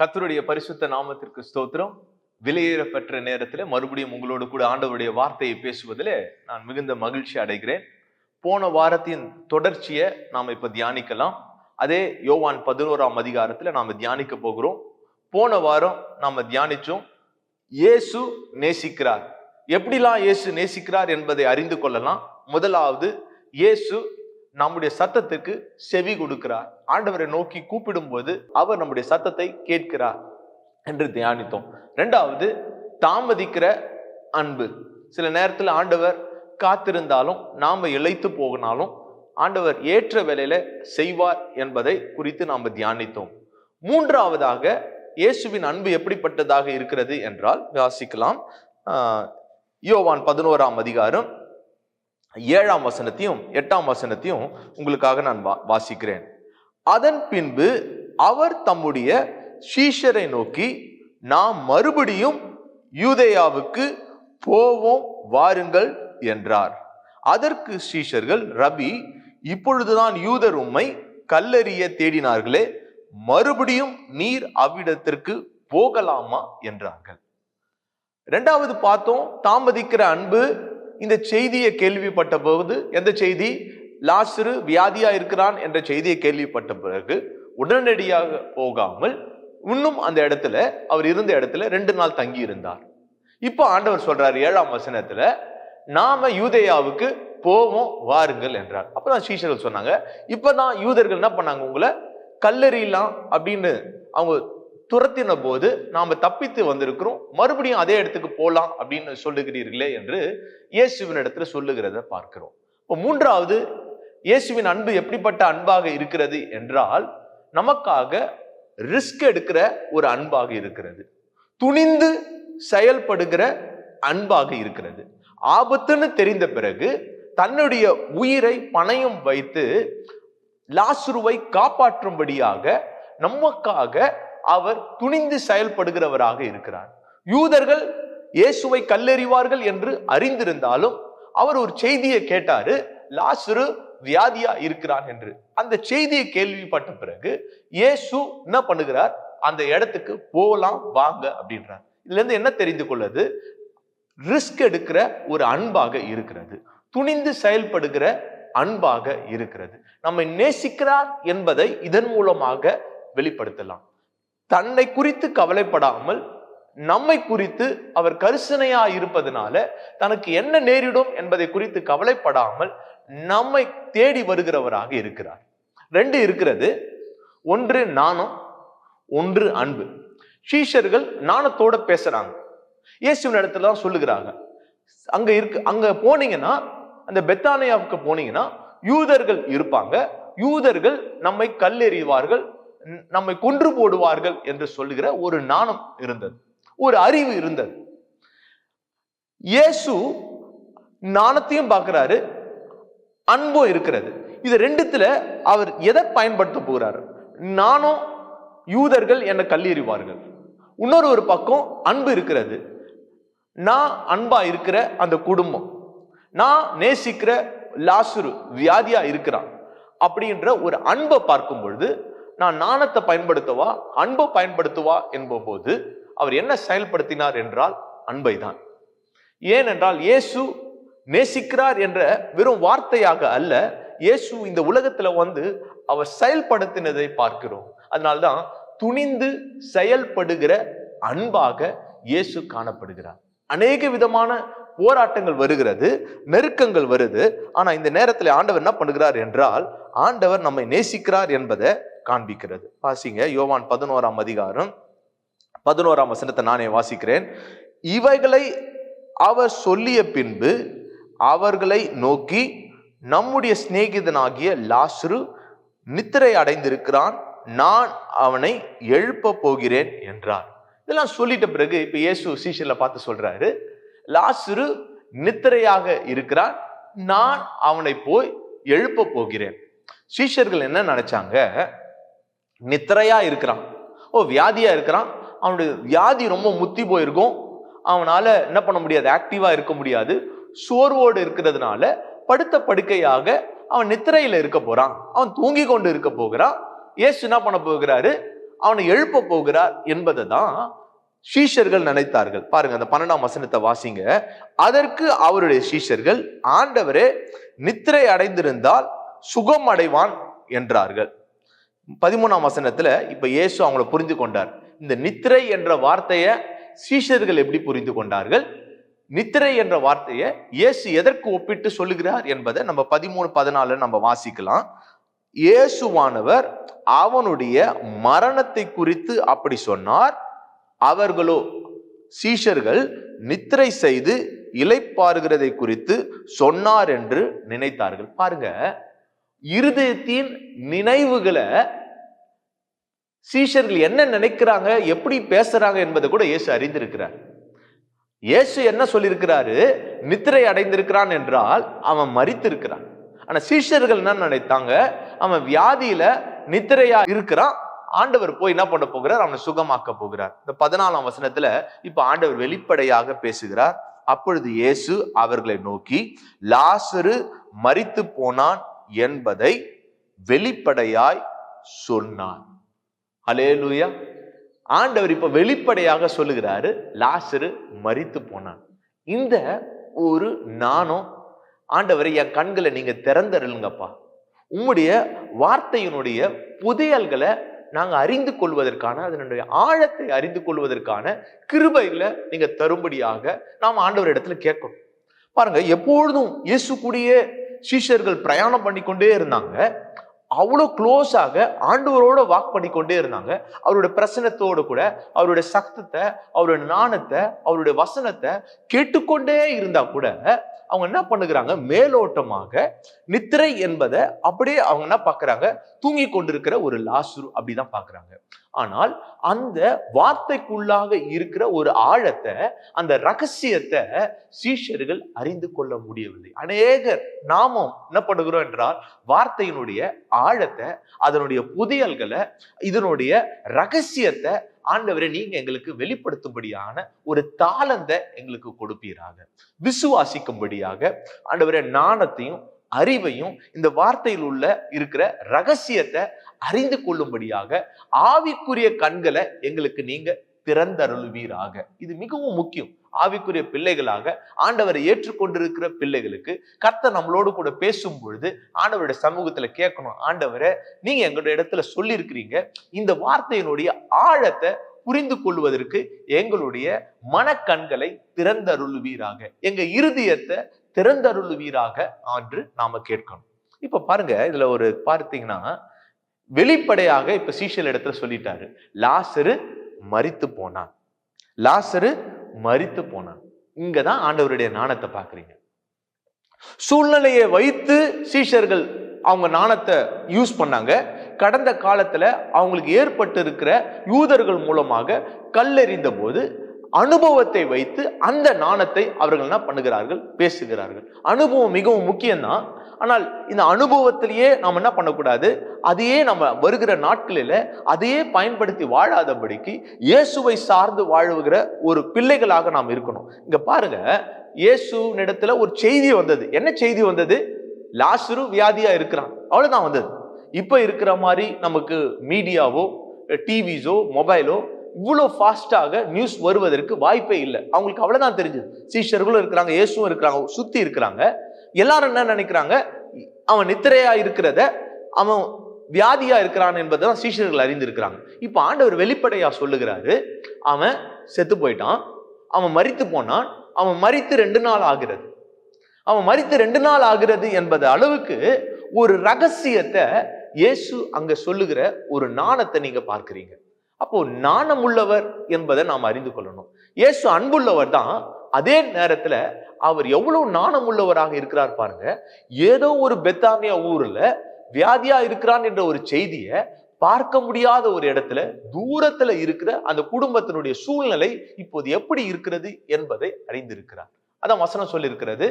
கத்தருடைய பரிசுத்த நாமத்திற்கு ஸ்தோத்திரம். விலையேறப்பெற்ற நேரத்தில் மறுபடியும் உங்களோடு கூட ஆண்டவருடைய வார்த்தையை பேசுவதில் நான் மிகுந்த மகிழ்ச்சி அடைகிறேன். போன வாரத்தின் தொடர்ச்சியை நாம் இப்போ தியானிக்கலாம். அதே யோவான் பதினோராம் அதிகாரத்தில் நாம் தியானிக்க போகிறோம். போன வாரம் நாம் தியானிச்சோம். இயேசு நேசிக்கிறார். எப்படிலாம் இயேசு நேசிக்கிறார் என்பதை அறிந்து கொள்ளலாம். முதலாவது இயேசு நம்முடைய சத்தத்துக்கு செவி கொடுக்கிறார். ஆண்டவரை நோக்கி கூப்பிடும்போது அவர் நம்முடைய சத்தத்தை கேட்கிறார் என்று தியானித்தோம். ரெண்டாவது தாமதிக்கிற அன்பு. சில நேரத்தில் ஆண்டவர் காத்திருந்தாலும் நாம் இழைத்து போகினாலும் ஆண்டவர் ஏற்ற வேலையில செய்வார் என்பதை குறித்து நாம் தியானித்தோம். மூன்றாவதாக இயேசுவின் அன்பு எப்படிப்பட்டதாக இருக்கிறது என்றால் வாசிக்கலாம். யோவான் பதினோராம் அதிகாரம் ஏழாம் வசனத்தையும் எட்டாம் வசனத்தையும் உங்களுக்காக நான் வா- வாசிக்கிறேன். அதன் பின்பு அவர் தம்முடைய சீஷரை நோக்கி நாம் மறுபடியும் யூதேயாவுக்கு போவோம் வாருங்கள் என்றார். அதற்கு சீஷர்கள் ரபி இப்பொழுதுதான் யூதர் உம்மை கல்லறிய தேடினார்களே மறுபடியும் நீர் அவ்விடத்திற்கு போகலாமா? என்றார்கள். இரண்டாவது பார்த்தோம் தாமதிக்கிற அன்பு இந்த செய்தியை கேள்விப்பட்ட போது எந்த செய்தி? லாசரு வியாதியா இருக்கிறான் என்ற செய்தியை கேள்விப்பட்ட பிறகு உடனடியாக போகாமல் இன்னும் அந்த இடத்துல அவர் இருந்த இடத்துல ரெண்டு நாள் தங்கி இருந்தார் இப்போ ஆண்டவர் சொல்றாரு ஏழாம் வசனத்துல நாம யூதேயாவுக்கு போவோம் வாருங்கள் என்றார். அப்பதான் சீஷர்கள் சொன்னாங்க இப்பதான் யூதர்கள் என்ன பண்ணாங்க உங்களை? கல்லறியலாம் அப்படின்னு அவங்க துரத்தின போது நாம் தப்பித்து வந்திருக்கிறோம். மறுபடியும் அதே இடத்துக்கு போகலாம் அப்படின்னு சொல்லுகிறீர்களே என்று இயேசுவின் இடத்துல சொல்லுகிறத பார்க்கிறோம். இப்போ மூன்றாவது இயேசுவின் அன்பு எப்படிப்பட்ட அன்பாக இருக்கிறது என்றால் நமக்காக ரிஸ்க் எடுக்கிற ஒரு அன்பாக இருக்கிறது. துணிந்து செயல்படுகிற அன்பாக இருக்கிறது. ஆபத்துன்னு தெரிந்த பிறகு தன்னுடைய உயிரை பணயம் வைத்து லாசுருவை காப்பாற்றும்படியாக நமக்காக அவர் துணிந்து செயல்படுகிறவராக இருக்கிறார். யூதர்கள் இயேசுவை கல்லெறிவார்கள் என்று அறிந்திருந்தாலும் அவர் ஒரு செய்தியை கேட்டாரு லாசுரு வியாதியா இருக்கிறான் என்று. அந்த செய்தியை கேள்விப்பட்ட பிறகு இயேசு என்ன பண்ணுகிறார்? அந்த இடத்துக்கு போகலாம் வாங்க அப்படின்றார். இதுல இருந்து என்ன தெரிந்து கொள்ளது? ரிஸ்க் எடுக்கிற ஒரு அன்பாக இருக்கிறது. துணிந்து செயல்படுகிற அன்பாக இருக்கிறது. நம்மை நேசிக்கிறார் என்பதை இதன் மூலமாக வெளிப்படுத்தலாம். தன்னை குறித்து கவலைப்படாமல் நம்மை குறித்து அவர் கரிசனையா இருப்பதனால தனக்கு என்ன நேரிடும் என்பதை குறித்து கவலைப்படாமல் நம்மை தேடி வருகிறவராக இருக்கிறார். ரெண்டு இருக்கிறது. ஒன்று நாணம் ஒன்று அன்பு. சீஷர்கள் நாணத்தோட பேசுறாங்க. இயேசுவின் இடத்துல தான் சொல்லுகிறாங்க. அங்க இருக்கு அங்க போனீங்கன்னா அந்த பெத்தானியாவுக்கு போனீங்கன்னா யூதர்கள் இருப்பாங்க. யூதர்கள் நம்மை கல்லெறிவார்கள். நம்மை கொன்று போடுவார்கள் என்று சொல்லுகிற ஒரு நாணம் இருந்தது. ஒரு அறிவு இருந்தது. இயேசு நாணத்தையும் பார்க்கிறாரு அன்பும் இருக்கிறது. இது ரெண்டுத்துல அவர் எதை பயன்படுத்த போகிறார்? நானும் யூதர்கள் என்னை கல்லெறிவார்கள் இன்னொரு ஒரு பக்கம் அன்பு இருக்கிறது. நான் அன்பா இருக்கிற அந்த குடும்பம். நான் நேசிக்கிற லாசுரு வியாதியா இருக்கிறான். அப்படின்ற ஒரு அன்பை பார்க்கும் பொழுது நான் நாணத்தை பயன்படுத்தவா அன்பை பயன்படுத்துவா என்பபோது அவர் என்ன செயல்படுத்தினார் என்றால் அன்பை தான் ஏனென்றால் இயேசு நேசிக்கிறார் என்ற வெறும் வார்த்தையாக அல்ல இயேசு இந்த உலகத்துல வந்து அவர் செயல்படுத்தினதை பார்க்கிறோம். அதனால்தான் துணிந்து செயல்படுகிற அன்பாக இயேசு காணப்படுகிறார். அநேக விதமான போராட்டங்கள் வருகிறது நெருக்கங்கள் வருது. ஆனா இந்த நேரத்தில் ஆண்டவர் என்ன பண்ணுகிறார் என்றால் ஆண்டவர் நம்மை நேசிக்கிறார் என்பதை காண்பிக்கிறது. வாசிங்க யோவான் பதினோராம் அதிகாரம் பதினோராம் வசனத்தை நானே வாசிக்கிறேன். இவைகளை அவர் சொல்லிய பின்பு அவர்களை நோக்கி நம்முடைய சிநேகிதனாகிய லாசுரு நித்திரை அடைந்திருக்கிறான் நான் அவனை எழுப்ப போகிறேன் என்றார். இதெல்லாம் சொல்லிட்ட பிறகு இப்ப இயேசு சீசனில் பார்த்து சொல்றாரு லாசுரு நித்திரையாக இருக்கிறான் நான் அவனை போய் எழுப்ப போகிறேன். சீஷர்கள் என்ன நினைச்சாங்க? நித்திரையாக இருக்கிறான். ஓ வியாதியாக இருக்கிறான். அவனுடைய வியாதி ரொம்ப முத்தி போயிருக்கும். அவனால் என்ன பண்ண முடியாது? ஆக்டிவாக இருக்க முடியாது. சோர்வோடு இருக்கிறதுனால படுத்த படுக்கையாக அவன் நித்திரையில் இருக்க போகிறான் அவன் தூங்கி கொண்டு இருக்க போகிறான். ஏசு என்ன பண்ண போகிறாரு? அவனை எழுப்ப போகிறார் என்பதை தான் சீஷர்கள் நினைத்தார்கள். பாருங்க அந்த பன்னெண்டாம் வசனத்தை வாசிங்க. அதற்கு அவருடைய சீஷர்கள் ஆண்டவரே நித்திரை அடைந்திருந்தால் சுகம் அடைவான் என்றார்கள். பதிமூணாம் வசனத்துல இப்ப இயேசு அவங்கள புரிந்து கொண்டார். இந்த நித்திரை என்ற வார்த்தையை சீஷர்கள் எப்படி புரிந்து கொண்டார்கள்? நித்திரை என்ற வார்த்தையை இயேசு எதற்கு ஒப்பிட்டு சொல்லுகிறார் என்பதை நம்ம பதிமூணு பதினாலு நம்ம வாசிக்கலாம். இயேசுவானவர் அவனுடைய மரணத்தை குறித்து அப்படி சொன்னார். அவர்களோ சீஷர்கள் நித்திரை செய்து இலைப்பாருகிறதை குறித்து சொன்னார் என்று நினைத்தார்கள். பாருங்க இருதயத்தின் நினைவுகளை சீஷர்கள் என்ன நினைக்கிறாங்க எப்படி பேசுறாங்க என்பதை கூட இயேசு அறிந்திருக்கிறார். இயேசு என்ன சொல்லியிருக்கிறாரு? நித்திரை அடைந்திருக்கிறான் என்றால் அவன் மறித்திருக்கிறான் ஆனா சீஷர்கள் என்ன நினைத்தாங்க? அவன் வியாதியில நித்திரையா இருக்கிறான். ஆண்டவர் போய் என்ன பண்ண போகிறார்? அவனை சுகமாக்க போகிறார். இந்த பதினாலாம் வசனத்துல இப்ப ஆண்டவர் வெளிப்படையாக பேசுகிறார். அப்பொழுது இயேசு அவர்களை நோக்கி லாசரு மறித்து போனான் என்பதை வெளிப்படையாய் சொன்னான். அலேலுயா ஆண்டவர் இப்ப வெளிப்படையாக சொல்லுகிறாரு லாசரு மறித்து போனான். இந்த ஒரு நாணம் ஆண்டவரை என் கண்களை நீங்க திறந்தருளுங்கப்பா. உம்முடைய வார்த்தையினுடைய புதையல்களை நாங்கள் அறிந்து கொள்வதற்கான அதனுடைய ஆழத்தை அறிந்து கொள்வதற்கான கிருபையில் நீங்க தரும்படியாக நாம் ஆண்டவர் இடத்துல கேட்கணும். பாருங்க எப்பொழுதும் இயேசு கூடியே சீஷர்கள் பிரயாணம் பண்ணி கொண்டே இருந்தாங்க. அவ்வளோ க்ளோஸாக ஆண்டவரோட வாக் பண்ணி கொண்டே இருந்தாங்க. அவருடைய பிரசனத்தோடு கூட அவருடைய சத்தத்தை அவருடைய நாணத்தை அவருடைய வசனத்தை கேட்டுக்கொண்டே இருந்தா கூட அவங்க என்ன பண்ணுகிறாங்க? மேலோட்டமாக நித்திரை என்பதை அப்படியே அவங்க என்ன பார்க்குறாங்க? தூங்கி கொண்டிருக்கிற ஒரு லாசுரு அப்படிதான் பார்க்குறாங்க. ஆனால் அந்த வார்த்தைக்குள்ளாக இருக்கிற ஒரு ஆழத்தை அந்த ரகசியத்தை சீஷர்கள் அறிந்து கொள்ள முடியவில்லை. அநேகர் நாமும் என்ன பண்ணுகிறோம் என்றால் வார்த்தையினுடைய ஆழத்தை அதனுடைய புதியல்களை இதனுடைய ரகசியத்தை ஆண்டவரை நீங்க எங்களுக்கு வெளிப்படுத்தும்படியான ஒரு தாளந்த எங்களுக்கு கொடுப்பீராக. விசுவாசிக்கும்படியாக ஆண்டவரை நாணத்தையும் அறிவையும் இந்த வார்த்தையில் உள்ள இருக்கிற ரகசியத்தை அறிந்து கொள்ளும்படியாக ஆவிக்குரிய கண்களை எங்களுக்கு நீங்க திறந்தருள்வீராக. இது மிகவும் முக்கியம். ஆவிக்குரிய பிள்ளைகளாக ஆண்டவரை ஏற்றுக்கொண்டிருக்கிற பிள்ளைகளுக்கு கர்த்தர் நம்மளோடு கூட பேசும் பொழுது ஆண்டவருடைய சமூகத்துல கேட்கணும் ஆண்டவரை நீங்க எங்களுடைய இடத்துல சொல்லியிருக்கிறீங்க. இந்த வார்த்தையினுடைய ஆழத்தை புரிந்து கொள்வதற்கு எங்களுடைய மனக்கண்களை திறந்தருளுவீராக. எங்க இருதயத்தை திறந்தருளுவீராக என்று நாம கேட்கணும். இப்ப பாருங்க இதுல ஒரு பார்த்தீங்கன்னா வெளிப்படையாக இப்ப சீஷல் இடத்துல சொல்லிட்டாரு. லாசரு மறித்து போனான். லாசரு மறித்து போனான். இங்கதான் ஆண்டவருடைய நாணத்தை பார்க்குறீங்க. சூழ்நிலையை வைத்து சீஷர்கள் அவங்க நாணத்தை யூஸ் பண்ணாங்க. கடந்த காலத்தில் அவங்களுக்கு ஏற்பட்டு இருக்கிற யூதர்கள் மூலமாக கல்லெறிந்த போது அனுபவத்தை வைத்து அந்த நாணத்தை அவர்கள் என்ன பண்ணுகிறார்கள்? பேசுகிறார்கள். அனுபவம் மிகவும் முக்கியம்தான். ஆனால் இந்த அனுபவத்திலேயே நாம் என்ன பண்ணக்கூடாது? அதையே நம்ம வருகிற நாட்களில் அதையே பயன்படுத்தி வாழாதபடிக்கு இயேசுவை சார்ந்து வாழுகிற ஒரு பிள்ளைகளாக நாம் இருக்கணும். இங்க பாருங்க இயேசுனிடத்துல ஒரு செய்தி வந்தது. என்ன செய்தி வந்தது? லாசுரு வியாதியா இருக்கிறான். அவ்வளவுதான் வந்தது. இப்போ இருக்கிற மாதிரி நமக்கு மீடியாவோ டிவிஸோ மொபைலோ இவ்வளோ ஃபாஸ்ட்டாக நியூஸ் வருவதற்கு வாய்ப்பே இல்லை. அவங்களுக்கு அவ்வளோதான் தெரிஞ்சது. சீஷர்களும் இருக்கிறாங்க இயேசுவும் இருக்கிறாங்க சுற்றி இருக்கிறாங்க. எல்லாரும் என்ன நினைக்கிறாங்க? அவன் நித்திரையா இருக்கிறத அவன் வியாதியா இருக்கிறான் என்பதை தான் சீஷர்கள் அறிந்திருக்கிறாங்க. இப்ப ஆண்டவர் வெளிப்படையா சொல்லுகிறாரு அவன் செத்து போயிட்டான் அவன் மறித்து போனான் அவன் மறித்து ரெண்டு நாள் ஆகிறது. அவன் மறித்து ரெண்டு நாள் ஆகிறது என்பது அளவுக்கு ஒரு ரகசியத்தை இயேசு அங்க சொல்லுகிற ஒரு நாணத்தை நீங்க பார்க்கிறீங்க. அப்போ நாணம் உள்ளவர் என்பதை நாம் அறிந்து கொள்ளணும். இயேசு அன்புள்ளவர் தான் அதே நேரத்துல அவர் எவ்வளவு நாணம் உள்ளவராக இருக்கிறார் பாருங்க. ஏதோ ஒரு பெத்தானியா ஊர்ல வியாதியா இருக்கிறான் என்ற ஒரு செய்தியை பார்க்க முடியாத ஒரு இடத்துல தூரத்துல இருக்கிற அந்த குடும்பத்தினுடைய சூழ்நிலை இப்போது எப்படி இருக்கிறது என்பதை அறிந்திருக்கிறார். அதான் வசனம் சொல்லியிருக்கிறது.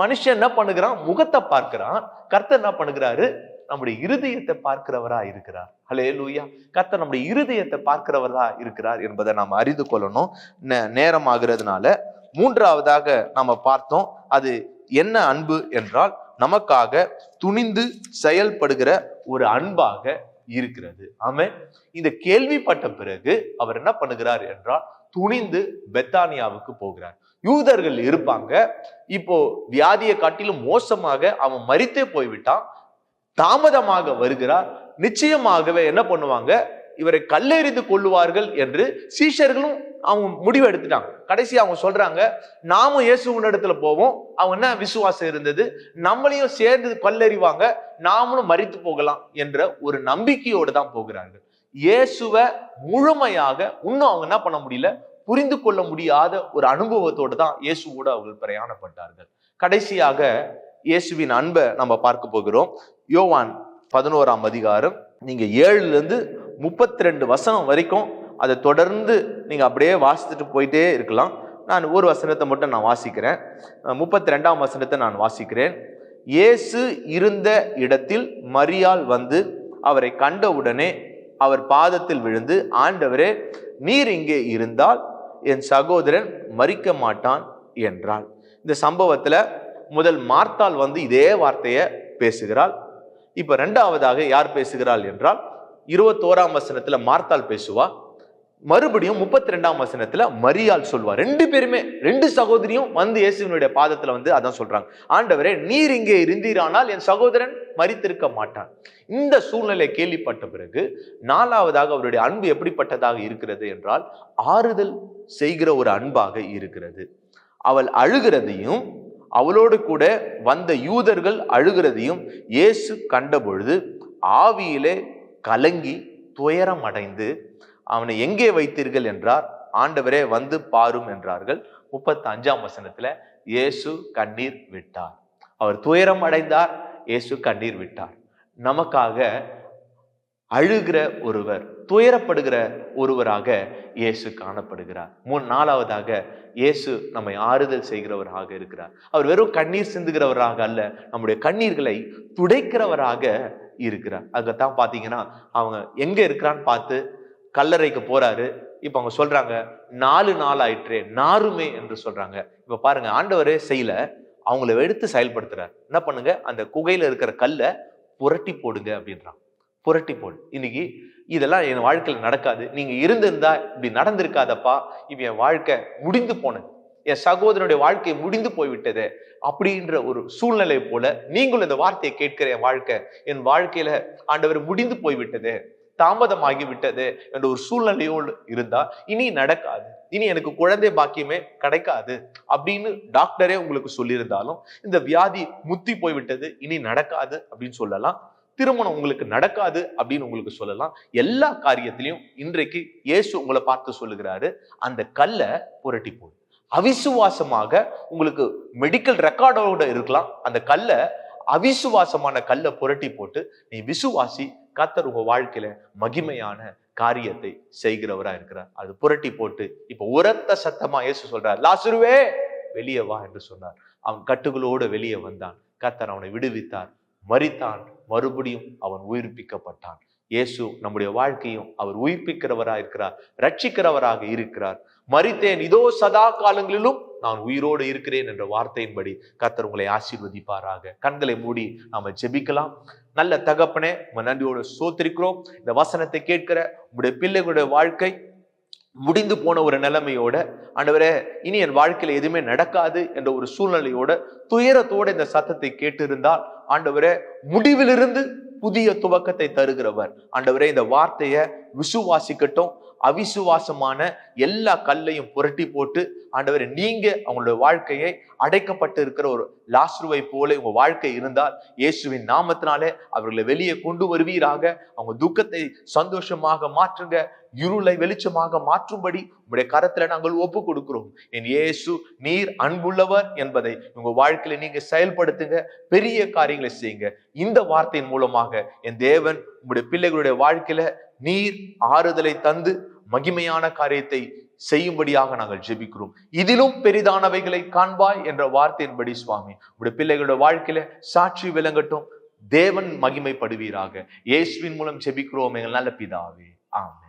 மனுஷன் என்ன பண்ணுகிறான்? முகத்தை பார்க்கிறான். கர்த்தர் என்ன பண்ணுகிறாரு? நம்முடைய இருதயத்தை பார்க்கிறவரா இருக்கிறார். ஹலே லூயா கத்த நம்முடைய இருதயத்தை பார்க்கிறவரா இருக்கிறார் என்பதை நாம் அறிந்து கொள்ளணும். நே- நேரம் ஆகிறதுனால மூன்றாவதாக நாம பார்த்தோம் அது என்ன அன்பு என்றால் நமக்காக துணிந்து செயல்படுகிற ஒரு அன்பாக இருக்கிறது. ஆமே இந்த கேள்விப்பட்ட பிறகு அவர் என்ன பண்ணுகிறார் என்றால் துணிந்து பெத்தானியாவுக்கு போகிறார். யூதர்கள் இருப்பாங்க இப்போ வியாதியை காட்டிலும் மோசமாக அவன் மறித்தே போய்விட்டான். தாமதமாக வருகிறார். நிச்சயமாகவே என்ன பண்ணுவாங்க? இவரை கல்லெறிந்து கொள்ளுவார்கள் என்று சீஷர்களும் அவங்க முடிவு எடுத்துட்டாங்க. கடைசி அவங்க சொல்றாங்க நாமும் இயேசுவின் இடத்துல போவோம். அவங்க என்ன விசுவாசம் இருந்தது? நம்மளையும் சேர்ந்து கல்லெறிவாங்க. நாமளும் மறித்து போகலாம் என்ற ஒரு நம்பிக்கையோடு தான் போகிறார்கள். இயேசுவை முழுமையாக இன்னும் அவங்க என்ன பண்ண முடியல? புரிந்து கொள்ள முடியாத ஒரு அனுபவத்தோடு தான் இயேசுவோடு அவர்கள் பிரயாணப்பட்டார்கள். கடைசியாக இயேசுவின் அன்பை நம்ம பார்க்க போகிறோம். யோவான் பதினோராம் அதிகாரம் நீங்க ஏழுல இருந்து முப்பத்தி ரெண்டு வசனம் வரைக்கும் அதை தொடர்ந்து நீங்க அப்படியே வாசித்துட்டு போயிட்டே இருக்கலாம். நான் ஒரு வசனத்தை மட்டும் நான் வாசிக்கிறேன். முப்பத்தி ரெண்டாம் வசனத்தை நான் வாசிக்கிறேன். இயேசு இருந்த இடத்தில் மரியாள் வந்து அவரை கண்டவுடனே அவர் பாதத்தில் விழுந்து ஆண்டவரே நீர் இங்கே இருந்தால் என் சகோதரன் மறிக்க மாட்டான் என்றாள். இந்த சம்பவத்தில் முதல் மார்த்தாள் வந்து இதே வார்த்தையை பேசுகிறாள். இப்போ ரெண்டாவதாக யார் பேசுகிறாள் என்றால் இருபத்தோராம் வசனத்தில் மார்த்தால் பேசுவா மறுபடியும் முப்பத்தி ரெண்டாம் வசனத்துல மரியால் சொல்வா. ரெண்டு பேருமே ரெண்டு சகோதரியும் வந்து இயேசுவனுடைய பாதத்துல வந்து அதான் சொல்றாங்க. ஆண்டவரே நீர் இங்கே இருந்தீரானால் என் சகோதரன் மறித்திருக்க மாட்டான். இந்த சூழ்நிலை கேள்விப்பட்ட பிறகு நாலாவதாக அவருடைய அன்பு எப்படிப்பட்டதாக இருக்கிறது என்றால் ஆறுதல் செய்கிற ஒரு அன்பாக இருக்கிறது. அவள் அழுகிறதையும் அவளோடு கூட வந்த யூதர்கள் அழுகிறதையும் இயேசு கண்டபொழுது ஆவியிலே கலங்கி துயரம் அடைந்து அவனை எங்கே வைத்தீர்கள்? என்றார். ஆண்டவரே வந்து பாரும் என்றார்கள். முப்பத்தி அஞ்சாம் வசனத்துல இயேசு கண்ணீர் விட்டார். அவர் துயரம் அடைந்தார் இயேசு கண்ணீர் விட்டார். நமக்காக அழுகிற ஒருவர் துயரப்படுகிற ஒருவராக இயேசு காணப்படுகிறார். மூணு நாலாவதாக இயேசு நம்மை ஆறுதல் செய்கிறவராக இருக்கிறார். அவர் வெறும் கண்ணீர் சிந்துகிறவராக அல்ல நம்முடைய கண்ணீர்களை துடைக்கிறவராக இருக்கிறார். அங்கத்தான் பார்த்தீங்கன்னா அவங்க எங்க இருக்கிறான்னு பார்த்து கல்லறைக்கு போறாரு. இப்போ அவங்க சொல்றாங்க நாலு நாள் ஆயிற்றே நாருமே என்று சொல்றாங்க. இப்போ பாருங்க ஆண்டவரே செய்யல அவங்கள எடுத்து செயல்படுத்துறார். என்ன பண்ணுங்க அந்த குகையில இருக்கிற கல்லை புரட்டி போடுங்க அப்படின்றான். புரட்டி போடு. இன்னைக்கு இதெல்லாம் என் வாழ்க்கையில் நடக்காது. நீங்க இருந்திருந்தா இப்படி நடந்திருக்காதப்பா. இப்ப என் வாழ்க்கை முடிந்து போனது. என் சகோதரனுடைய வாழ்க்கை முடிந்து போய்விட்டது அப்படின்ற ஒரு சூழ்நிலை போல நீங்களும் இந்த வார்த்தையை கேட்கிற என் வாழ்க்கை என் வாழ்க்கையில ஆண்டவர் முடிந்து போய்விட்டது தாமதமாகி விட்டது என்ற ஒரு சூழ்நிலையோடு இருந்தா இனி நடக்காது. இனி எனக்கு குழந்தை பாக்கியமே கிடைக்காது அப்படின்னு டாக்டரே உங்களுக்கு சொல்லியிருந்தாலும் இந்த வியாதி முத்தி போய்விட்டது இனி நடக்காது அப்படின்னு சொல்லலாம். திருமணம் உங்களுக்கு நடக்காது அப்படின்னு உங்களுக்கு சொல்லலாம். எல்லா காரியத்திலையும் இன்றைக்கு இயேசு உங்களை பார்த்து சொல்லுகிறாரு அந்த கல்லை புரட்டி போடு. அவிசுவாசமாக உங்களுக்கு மெடிக்கல் ரெக்கார்டோட இருக்கலாம். அந்த கல்லை அவிசுவாசமான கல்லை புரட்டி போட்டு நீ விசுவாசி கத்தர் உங்க வாழ்க்கையில மகிமையான காரியத்தை செய்கிறவரா இருக்கிறார். அது புரட்டி போட்டு இப்ப உரத்த சத்தமா இயேசு சொல்றார் லாசுருவே வெளியே வா என்று சொன்னார். அவன் கட்டுகளோடு வெளியே வந்தான். கத்தர் அவனை விடுவித்தார். மறித்தான் மறுபடியும் அவன் உயிர்ப்பிக்கப்பட்டான். இயேசு நம்முடைய வாழ்க்கையும் அவர் உயிர்ப்பிக்கிறவராக இருக்கிறார் ரட்சிக்கிறவராக இருக்கிறார். மறித்தேன் இதோ சதா காலங்களிலும் நான் உயிரோடு இருக்கிறேன் என்ற வார்த்தையின்படி கத்தர் உங்களை ஆசீர்வதிப்பாராக. கண்களை மூடி நாம ஜெபிக்கலாம். நல்ல தகப்பனே உங்க நன்றியோடு சோத்திருக்கிறோம். இந்த வசனத்தை கேட்கிற உங்களுடைய பிள்ளைகளுடைய வாழ்க்கை முடிந்து போன ஒரு நிலைமையோட ஆண்டவரே இனி என் வாழ்க்கையில் எதுவுமே நடக்காது என்ற ஒரு சூழ்நிலையோட துயரத்தோட இந்த சத்தத்தை கேட்டிருந்தால் ஆண்டவரே முடிவிலிருந்து புதிய துவக்கத்தை தருகிறவர். ஆண்டவரே இந்த வார்த்தையை விசுவாசிக்கட்டும் அவிசுவாசமான எல்லா கல்லையும் புரட்டி போட்டு ஆண்டவர் நீங்க அவங்களுடைய வாழ்க்கையை அடைக்கப்பட்டு இருக்கிற ஒரு லாஸ்ருவை போல உங்க வாழ்க்கை இருந்தால் இயேசுவின் நாமத்தினாலே அவர்களை வெளியே கொண்டு வருவீராக. அவங்க துக்கத்தை சந்தோஷமாக மாற்றுங்க. இருளை வெளிச்சமாக மாற்றும்படி உங்களுடைய கரத்துல நாங்கள் ஒப்பு கொடுக்கிறோம் என் இயேசு நீர் அன்புள்ளவர் என்பதை உங்க வாழ்க்கையில நீங்க செயல்படுத்துங்க. பெரிய காரியங்களை செய்யுங்க. இந்த வார்த்தையின் மூலமாக என் தேவன் உங்களுடைய பிள்ளைகளுடைய வாழ்க்கையில நீர் ஆறுதலை தந்து மகிமையான காரியத்தை செய்யும்படியாக நாங்கள் ஜெபிக்கிறோம். இதிலும் பெரிதானவைகளை காண்பாய் என்ற வார்த்தையின்படி சுவாமி உடைய பிள்ளைகளோட வாழ்க்கையில சாட்சி விளங்கட்டும். தேவன் மகிமைப்படுவீராக. இயேசுவின் மூலம் ஜெபிக்கிறோம் எங்கள் நல்ல பிதாவே. ஆமென்.